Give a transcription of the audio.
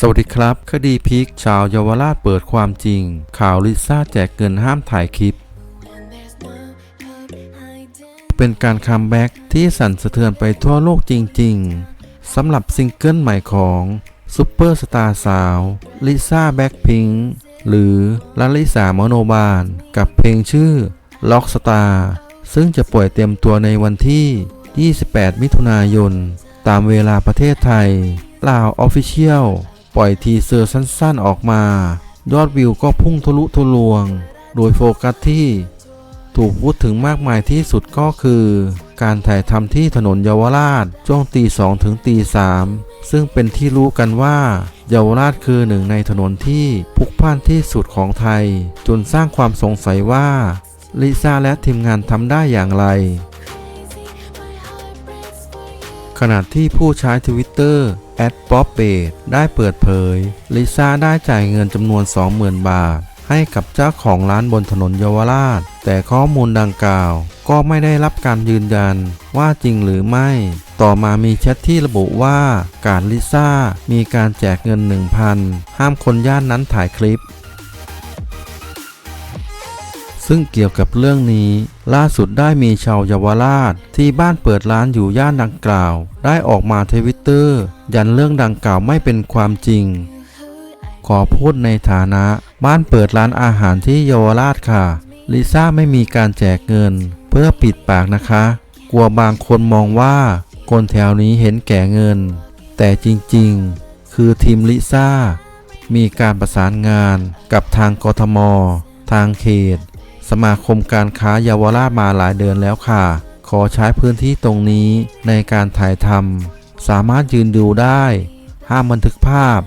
สวัสดีครับ คดีพิกชาวเยาวราชเปิดความจริง ข่าวลิซ่าแจกเงินห้ามถ่ายคลิป เป็นการคัมแบ็กที่สั่นสะเทือนไปทั่วโลกจริง ๆ สำหรับซิงเกิลใหม่ของซุปเปอร์สตาร์สาวลิซ่าแบ็คพิงหรือลาลิสามโนบาล กับเพลงชื่อล็อกสตาร์ซึ่งจะปล่อยเต็มตัวในวันที่ 28 มิถุนายน ตามเวลาประเทศไทยลาวออฟฟิเชียล ปล่อยทีเซอร์สั้นๆออกมา ยอดวิวก็พุ่งทะลุทะลวง โดยโฟกัสที่ ถูกพูดถึงมากมายที่สุดก็คือ การถ่ายทำที่ถนนเยาวราชช่วงตีสองถึงตีสามซึ่งเป็นที่รู้กันว่า เยาวราชคือหนึ่งในถนนที่พลุกพล่านที่สุดของไทย จนสร้างความสงสัยว่าลิซ่าและทีมงานทำได้อย่างไร ขณะที่ผู้ใช้ทวิตเตอร์แอดป๊อปเบดได้เปิดเผยลิซ่าได้จ่ายเงินจำนวน 20,000 บาท ให้กับเจ้าของร้านบนถนนเยาวราช แต่ข้อมูลดังกล่าว ก็ไม่ได้รับการยืนยันว่าจริงหรือไม่ ต่อมามีแชทที่ระบุว่าการลิซ่ามีการแจกเงิน 1,000 ห้ามคนย่านนั้นถ่ายคลิป ซึ่งเกี่ยวกับเรื่องนี้ ล่าสุดได้มีชาวเยาวราช ที่บ้านเปิดร้านอยู่ย่านดังกล่าว ได้ออกมาทวิตเตอร์ ยันเรื่องดังกล่าวไม่เป็นความจริง ขอพูดในฐานะ บ้านเปิดร้านอาหารที่เยาวราชค่ะ ลิซ่าไม่มีการแจกเงิน เพื่อปิดปากนะคะ กลัวบางคนมองว่า คนแถวนี้เห็นแก่เงิน แต่จริงๆ คือทีมลิซ่ามีการประสานงานกับทางกทม ทางเขต สมาคมการค้าเยาวราชมาหลายเดือนแล้วค่ะ ขอใช้พื้นที่ตรงนี้ในการถ่ายทำสามารถยืนดูได้ ห้ามบันทึกภาพ